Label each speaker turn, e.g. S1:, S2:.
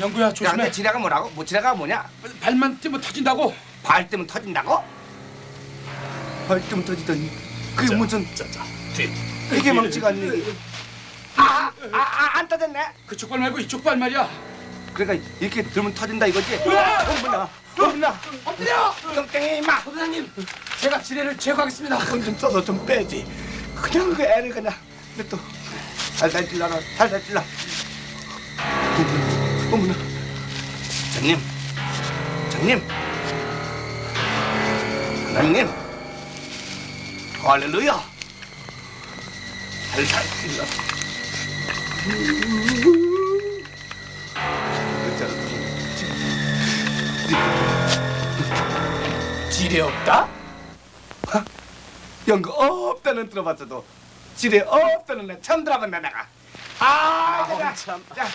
S1: 영구야
S2: 야,
S1: 조심해.
S2: 근데 지뢰가 뭐라고? 뭐 지뢰가 뭐냐?
S1: 발만 뛰면 터진다고.
S2: 발 뜨면 터진다고? 발 뜨면 터지더니 그게 무슨
S3: 자자 뒤.
S2: 이게 멍치가 아니니 아, 아, 아, 안 터졌네
S1: 그쪽 발 말고 이쪽 발 말이야.
S2: 그러니까 이렇게 들면 터진다 이거지 어머나 어머나
S1: 엎드려.
S2: 똥땡이 임마
S1: 선생님, 제가 지뢰를 제거하겠습니다.
S2: 손좀 써서 좀 빼지 그냥 그 애를 그냥 근데 또 살살 찔러라 살살 찔러 어머나 장님. 장님. 하나님. 할렐루야. 찔러
S1: 지뢰 없다?
S2: 연구 없다는 들어봤어도 지뢰 없다는 애 처음 들어봤네 내가. 아, 자,
S3: 참.
S2: 자